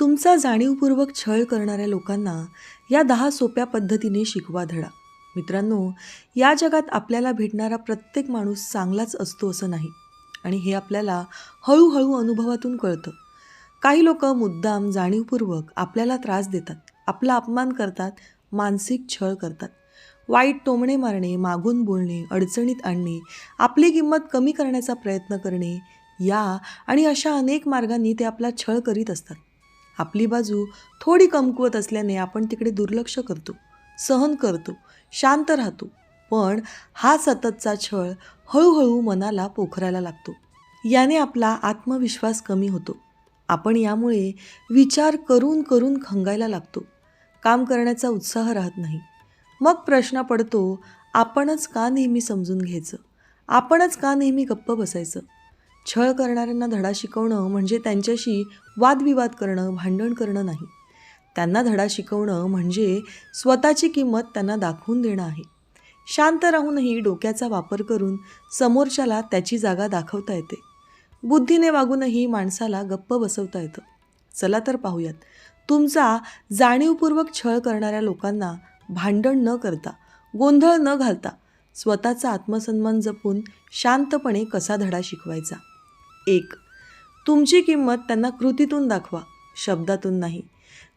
तुमचा जाणीवपूर्वक छळ करणाऱ्या लोकांना या दहा सोप्या पद्धतीने शिकवा धडा. मित्रांनो या जगात आपल्याला भेटणारा प्रत्येक माणूस चांगलाच असतो असं नाही आणि हे आपल्याला हळूहळू अनुभवातून कळतं. काही लोक मुद्दाम जाणीवपूर्वक आपल्याला त्रास देतात आपला अपमान करतात मानसिक छळ करतात. वाईट टोमणे मारणे मागून बोलणे अडचणीत आणणे आपली किंमत कमी करण्याचा प्रयत्न करणे या आणि अशा अनेक मार्गांनी ते आपला छळ करीत असतात. आपली बाजू थोडी कमकुवत असल्याने आपण तिकडे दुर्लक्ष करतो सहन करतो शांत राहतो. पण हा सततचा छळ हळूहळू मनाला पोखरायला लागतो. याने आपला आत्मविश्वास कमी होतो. आपण यामुळे विचार करून करून खंगायला लागतो. काम करण्याचा उत्साह राहत नाही. मग प्रश्न पडतो आपणच का नेहमी समजून घ्यायचं? आपणच का नेहमी गप्प बसायचं? छळ करणाऱ्यांना धडा शिकवणं म्हणजे त्यांच्याशी वादविवाद करणं भांडण करणं नाही. त्यांना धडा शिकवणं म्हणजे स्वतःची किंमत त्यांना दाखवून देणं आहे. शांत राहूनही डोक्याचा वापर करून समोरच्याला त्याची जागा दाखवता येते. बुद्धीने वागूनही माणसाला गप्प बसवता येतं. चला तर पाहूयात. तुमचा जाणीवपूर्वक छळ करणाऱ्या लोकांना भांडण न करता गोंधळ न घालता स्वतःचा आत्मसन्मान जपून शांतपणे कसा धडा शिकवायचा? एक. तुमची किंमत त्यांना कृतीतून दाखवा शब्दातून नाही.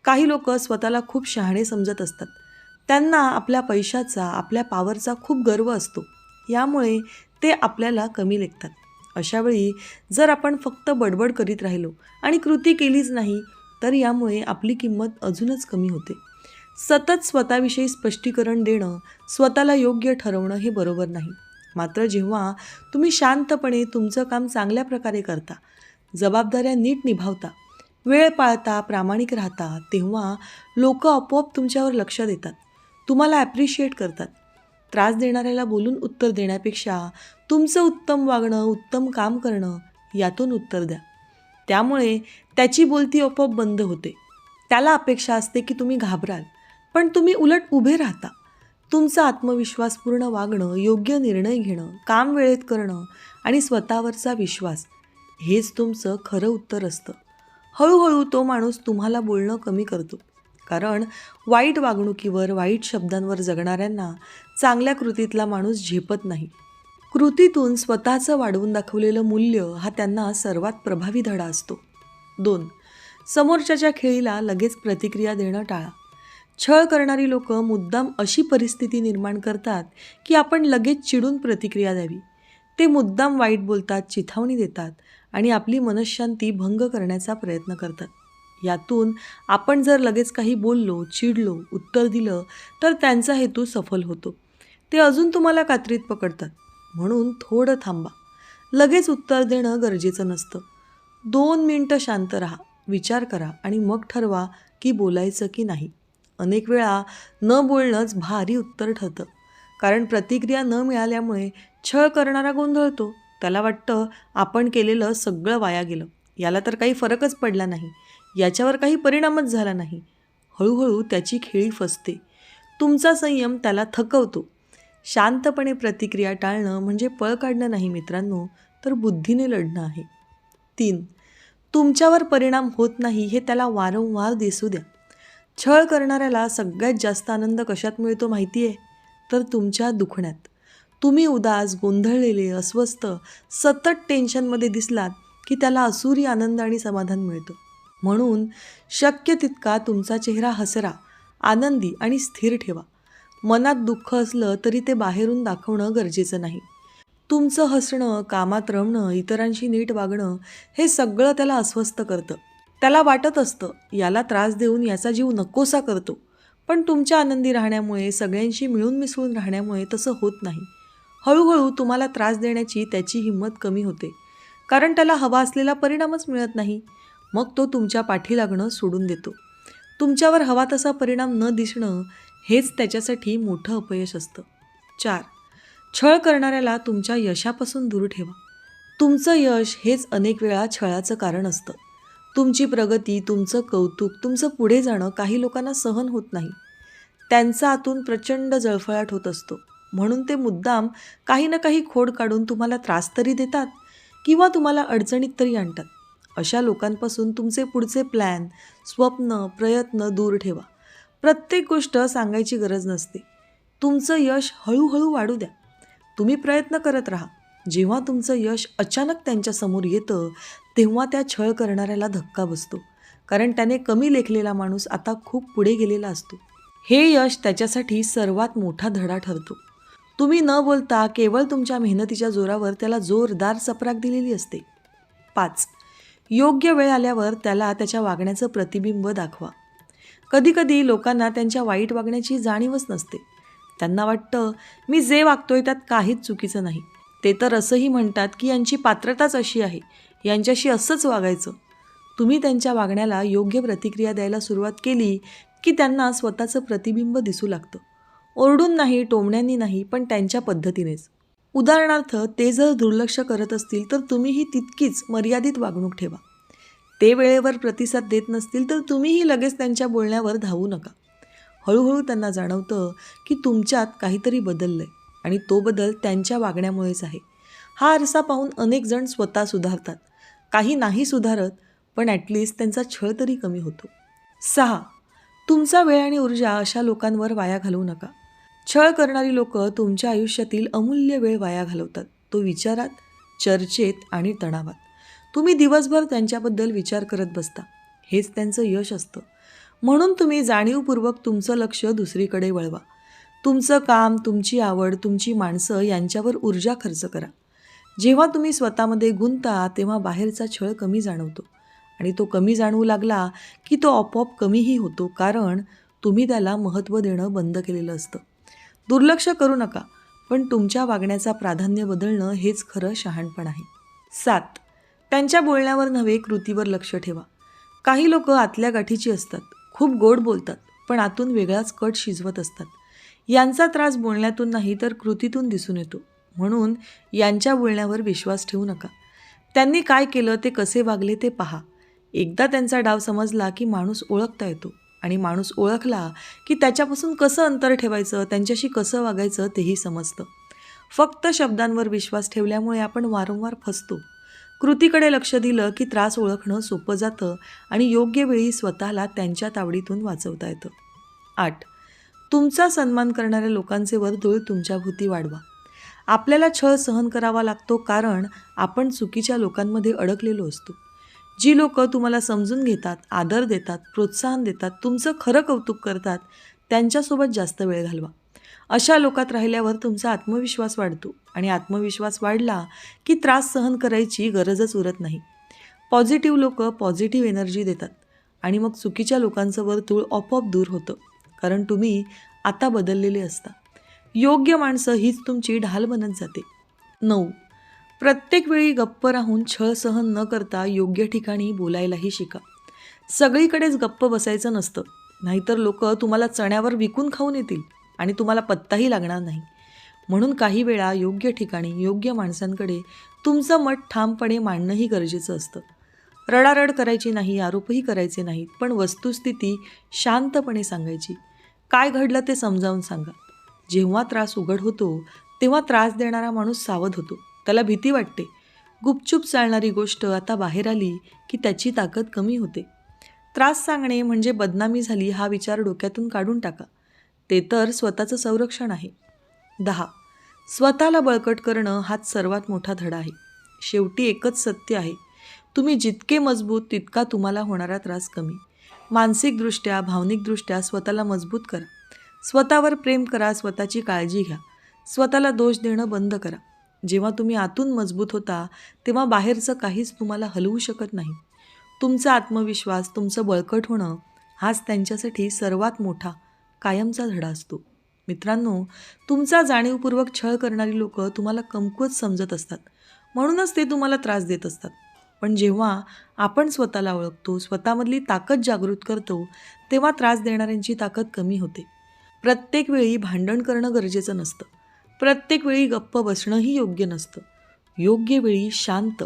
काही लोक स्वतःला खूप शहाणे समजत असतात. त्यांना आपल्या पैशाचा आपल्या पावरचा खूप गर्व असतो. यामुळे ते आपल्याला कमी लेखतात. अशावेळी जर आपण फक्त बडबड करीत राहिलो आणि कृती केलीच नाही तर यामुळे आपली किंमत अजूनच कमी होते. सतत स्वतःविषयी स्पष्टीकरण देणं स्वतःला योग्य ठरवणं हे बरोबर नाही. मात्र जेव्हा तुम्ही शांतपणे तुमचं काम चांगल्या प्रकारे करता जबाबदाऱ्या नीट निभावता वेळ पाळता प्रामाणिक राहता तेव्हा लोक आपोआप तुमच्यावर लक्ष देतात. तुम्हाला ॲप्रिशिएट करतात. त्रास देणाऱ्याला बोलून उत्तर देण्यापेक्षा तुमचं उत्तम वागणं उत्तम काम करणं यातून उत्तर द्या. त्यामुळे त्याची बोलती आपोआप बंद होते. त्याला अपेक्षा असते की तुम्ही घाबराल पण तुम्ही उलट उभे राहता. तुमचा आत्मविश्वासपूर्ण वागणं योग्य निर्णय घेणं काम वेळेत करणं आणि स्वतःवरचा विश्वास हेच तुमचं खरं उत्तर असतं. हळूहळू तो माणूस तुम्हाला बोलणं कमी करतो. कारण वाईट वागणुकीवर वाईट शब्दांवर जगणाऱ्यांना चांगल्या कृतीतला माणूस झेपत नाही. कृतीतून स्वतःचं वाढवून दाखवलेलं मूल्य हा त्यांना सर्वात प्रभावी धडा असतो. दोन समोरच्याच्या खेळीला लगेच प्रतिक्रिया देणं टाळा. छळ करणारी लोक मुद्दाम अशी परिस्थिती निर्माण करतात की आपण लगेच चिडून प्रतिक्रिया द्यावी. ते मुद्दाम वाईट बोलतात चिथावणी देतात आणि आपली मनशांती भंग करण्याचा प्रयत्न करतात. यातून आपण जर लगेच काही बोललो चिडलो उत्तर दिलं तर त्यांचा हेतू सफल होतो. ते अजून तुम्हाला कात्रीत पकडतात. म्हणून थोडं थांबा. लगेच उत्तर देणं गरजेचं नसतं. दोन मिनटं शांत राहा विचार करा आणि मग ठरवा की बोलायचं की नाही. अनेक वेळा न बोलणंच भारी उत्तर ठरतं. कारण प्रतिक्रिया न मिळाल्यामुळे छळ करणारा गोंधळतो. त्याला वाटतं आपण केलेलं सगळं वाया गेलं. याला तर काही फरकच पडला नाही. याच्यावर काही परिणामच झाला नाही. हळूहळू त्याची खेळी फसते. तुमचा संयम त्याला थकवतो. शांतपणे प्रतिक्रिया टाळणं म्हणजे पळ काढणं नाही मित्रांनो तर बुद्धीने लढणं आहे. तीन तुमच्यावर परिणाम होत नाही हे त्याला वारंवार दिसू द्या. छळ करणाऱ्याला सगळ्यात जास्त आनंद कशात मिळतो माहिती आहे तर तुमच्या दुखण्यात. तुम्ही उदास गोंधळलेले अस्वस्थ सतत टेन्शनमध्ये दिसलात की त्याला असुरी आनंद आणि समाधान मिळतं. म्हणून शक्य तितका तुमचा चेहरा हसरा आनंदी आणि स्थिर ठेवा. मनात दुःख असलं तरी ते बाहेरून दाखवणं गरजेचं नाही. तुमचं हसणं कामात रमणं इतरांशी नीट वागणं हे सगळं त्याला अस्वस्थ करतं. त्याला वाटत असतं याला त्रास देऊन याचा जीव नकोसा करतो. पण तुमच्या आनंदी राहण्यामुळे सगळ्यांशी मिळून मिसळून राहण्यामुळे तसं होत नाही. हळूहळू तुम्हाला त्रास देण्याची त्याची हिंमत कमी होते. कारण त्याला हवा असलेला परिणामच मिळत नाही. मग तो तुमच्या पाठी लागणं सोडून देतो. तुमच्यावर हवा तसा परिणाम न दिसणं हेच त्याच्यासाठी मोठं अपयश असतं. चार. छळ करणाऱ्याला तुमच्या यशापासून दूर ठेवा. तुमचं यश हेच अनेक वेळा छळाचं कारण असतं. तुमची प्रगती तुमचं कौतुक तुमचं पुढे जाणं काही लोकांना सहन होत नाही. त्यांचा आतून प्रचंड जळफळाट होत असतो. म्हणून ते मुद्दाम काही ना काही खोड काढून तुम्हाला त्रास तरी देतात किंवा तुम्हाला अडचणीत तरी आणतात. अशा लोकांपासून तुमचे पुढचे प्लॅन स्वप्न प्रयत्न दूर ठेवा. प्रत्येक गोष्ट सांगायची गरज नसते. तुमचं यश हळूहळू वाढू द्या. तुम्ही प्रयत्न करत राहा. जेव्हा तुमचं यश अचानक त्यांच्यासमोर येतं तेव्हा त्या छळ करणाऱ्याला धक्का बसतो. कारण त्याने कमी लेखलेला माणूस आता खूप पुढे गेलेला असतो. हे यश त्याच्यासाठी सर्वात मोठा धडा ठरतो. तुम्ही न बोलता केवळ तुमच्या मेहनतीच्या जोरावर त्याला जोरदार चपराक दिलेली असते. पाच. योग्य वेळ आल्यावर त्याला त्याच्या वागण्याचं प्रतिबिंब दाखवा. कधीकधी लोकांना त्यांच्या वाईट वागण्याची जाणीवच नसते. त्यांना वाटतं मी जे वागतोय त्यात काहीच चुकीचं नाही. ते तर असंही म्हणतात की यांची पात्रताच अशी आहे. यांच्याशी असंच वागायचं. तुम्ही त्यांच्या वागण्याला योग्य प्रतिक्रिया द्यायला सुरुवात केली की त्यांना स्वतःचं प्रतिबिंब दिसू लागतं. ओरडून नाही टोमण्यांनी नाही पण त्यांच्या पद्धतीनेच. उदाहरणार्थ ते जर दुर्लक्ष करत असतील तर तुम्हीही तितकीच मर्यादित वागणूक ठेवा. ते वेळेवर प्रतिसाद देत नसतील तर तुम्हीही लगेच त्यांच्या बोलण्यावर धावू नका. हळूहळू त्यांना जाणवतं की तुमच्यात काहीतरी बदललं आहे आणि तो बदल त्यांच्या वागण्यामुळेच आहे. हा आरसा पाहून अनेक जण स्वतः सुधारतात. काही नाही सुधारत पण ॲटलिस्ट त्यांचा छळ तरी कमी होतो. सहा. तुमचा वेळ आणि ऊर्जा अशा लोकांवर वाया घालवू नका. छळ करणारी लोक तुमच्या आयुष्यातील अमूल्य वेळ वाया घालवतात. तो विचारात चर्चेत आणि तणावात. तुम्ही दिवसभर त्यांच्याबद्दल विचार करत बसता. हेच त्यांचं यश असतं. म्हणून तुम्ही जाणीवपूर्वक तुमचं लक्ष दुसरीकडे वळवा. तुमचं काम तुमची आवड तुमची माणसं यांच्यावर ऊर्जा खर्च करा. जेव्हा तुम्ही स्वतःमध्ये गुंता तेव्हा बाहेरचा छळ कमी जाणवतो. आणि तो कमी जाणवू लागला की तो आपोआप कमीही होतो कारण तुम्ही त्याला महत्त्व देणं बंद केलेलं असतं. दुर्लक्ष करू नका पण तुमच्या वागण्याचा प्राधान्य बदलणं हेच खरं शहाणपण आहे. सात. त्यांच्या बोलण्यावर नव्हे कृतीवर लक्ष ठेवा. काही लोक आतल्या गाठीची असतात खूप गोड बोलतात पण आतून वेगळाच कट शिजवत असतात. यांचा त्रास बोलण्यातून नाही तर कृतीतून दिसून येतो. म्हणून यांच्या बोलण्यावर विश्वास ठेवू नका. त्यांनी काय केलं ते कसे वागले ते पहा. एकदा त्यांचा डाव समजला की माणूस ओळखता येतो आणि माणूस ओळखला की त्याच्यापासून कसं अंतर ठेवायचं त्यांच्याशी कसं वागायचं तेही समजतं. फक्त शब्दांवर विश्वास ठेवल्यामुळे आपण वारंवार फसतो. कृतीकडे लक्ष दिलं की त्रास ओळखणं सोपं जातं आणि योग्य वेळी स्वतःला त्यांच्या तावडीतून वाचवता येतं. आठ. तुमचा सन्मान करणाऱ्या लोकांचे वर्तुळ तुमच्या भूती वाढवा. आपल्याला छळ सहन करावा लागतो कारण आपण चुकीच्या लोकांमध्ये अडकलेलो असतो. जी लोक तुम्हाला समजून घेतात आदर देतात प्रोत्साहन देतात तुमचं खरं कौतुक करतात त्यांच्यासोबत जास्त वेळ घालवा. अशा लोकात राहिल्यावर तुमचा आत्मविश्वास वाढतो आणि आत्मविश्वास वाढला की त्रास सहन करायची गरजच उरत नाही. पॉझिटिव्ह लोक पॉझिटिव्ह एनर्जी देतात आणि मग चुकीच्या लोकांचं वर्तुळ आपोआप दूर होतं. कारण तुम्ही आता बदललेले असता. योग्य माणसं हीच तुमची ढाल बनत जाते. नऊ. प्रत्येक वेळी गप्प राहून छळ सहन न करता योग्य ठिकाणी बोलायलाही शिका. सगळीकडेच गप्प बसायचं नसतं. नाहीतर लोक तुम्हाला चण्यावर विकून खाऊन येतील आणि तुम्हाला पत्ताही लागणार नाही. म्हणून काही वेळा योग्य ठिकाणी योग्य माणसांकडे तुमचं मत ठामपणे मांडणंही गरजेचं असतं. रडारड करायची नाही आरोपही करायचे नाहीत पण वस्तुस्थिती शांतपणे सांगायची. काय घडलं ते समजावून सांगा. जेव्हा त्रास उघड होतो तेव्हा त्रास देणारा माणूस सावध होतो. त्याला भीती वाटते. गुपचूप चालणारी गोष्ट आता बाहेर आली की त्याची ताकद कमी होते. त्रास सांगणे म्हणजे बदनामी झाली हा विचार डोक्यातून काढून टाका. ते तर स्वतःचं संरक्षण आहे. दहा. स्वतःला बळकट करणं हाच सर्वात मोठा धडा आहे. शेवटी एकच सत्य आहे. तुम्ही जितके मजबूत तितका तुम्हाला होणारा त्रास कमी. मानसिकदृष्ट्या भावनिकदृष्ट्या स्वतःला मजबूत करा. स्वतःवर प्रेम करा स्वतःची काळजी घ्या. स्वतःला दोष देणं बंद करा. जेव्हा तुम्ही आतून मजबूत होता तेव्हा बाहेरचं काहीच तुम्हाला हलवू शकत नाही. तुमचा आत्मविश्वास तुमचं बळकट होणं हाच त्यांच्यासाठी सर्वात मोठा कायमचा धडा असतो. मित्रांनो तुमचा जाणीवपूर्वक छळ करणारी लोकं तुम्हाला कमकुवत समजत असतात. म्हणूनच ते तुम्हाला त्रास देत असतात. पण जेव्हा आपण स्वतःला ओळखतो स्वतःमधली ताकद जागृत करतो तेव्हा त्रास देणाऱ्यांची ताकद कमी होते. प्रत्येक वेळी भांडण करणं गरजेचं नसतं. प्रत्येक वेळी गप्प बसणंही योग्य नसतं. योग्य वेळी शांत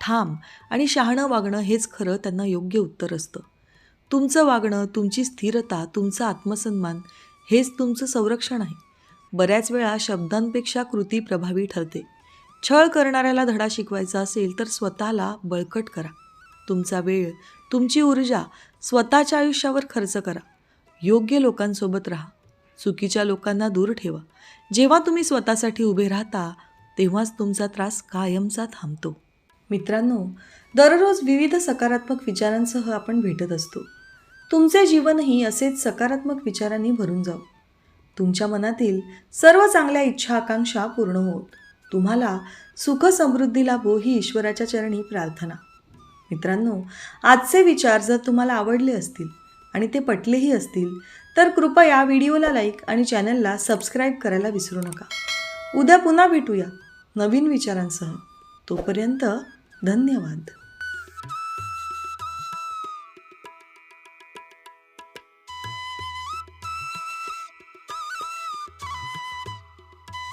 ठाम आणि शहाणं वागणं हेच खरं त्यांना योग्य उत्तर असतं. तुमचं वागणं तुमची स्थिरता तुमचा आत्मसन्मान हेच तुमचं संरक्षण आहे. बऱ्याच वेळा शब्दांपेक्षा कृती प्रभावी ठरते. छळ करणाऱ्याला धडा शिकवायचा असेल तर स्वतःला बळकट करा. तुमचा वेळ तुमची ऊर्जा स्वतःच्या आयुष्यावर खर्च करा. योग्य लोकांसोबत राहा. चुकीच्या लोकांना दूर ठेवा. जेव्हा तुम्ही स्वतःसाठी उभे राहता तेव्हाच तुमचा त्रास कायमचा थांबतो. मित्रांनो दररोज विविध सकारात्मक विचारांसह आपण भेटत असतो. तुमचे जीवनही असेच सकारात्मक विचारांनी भरून जाऊ तुमच्या मनातील सर्व चांगल्या इच्छा आकांक्षा पूर्ण होत. तुम्हाला सुख समृद्धी लाभो ही ईश्वराच्या चरणी प्रार्थना. मित्रांनो आजचे विचार जर तुम्हाला आवडले असतील आणि ते पटलेही असतील तर कृपया व्हिडिओला लाईक आणि चॅनलला सबस्क्राईब करायला विसरू नका. उद्या पुन्हा भेटूया नवीन विचारांसह. तोपर्यंत धन्यवाद.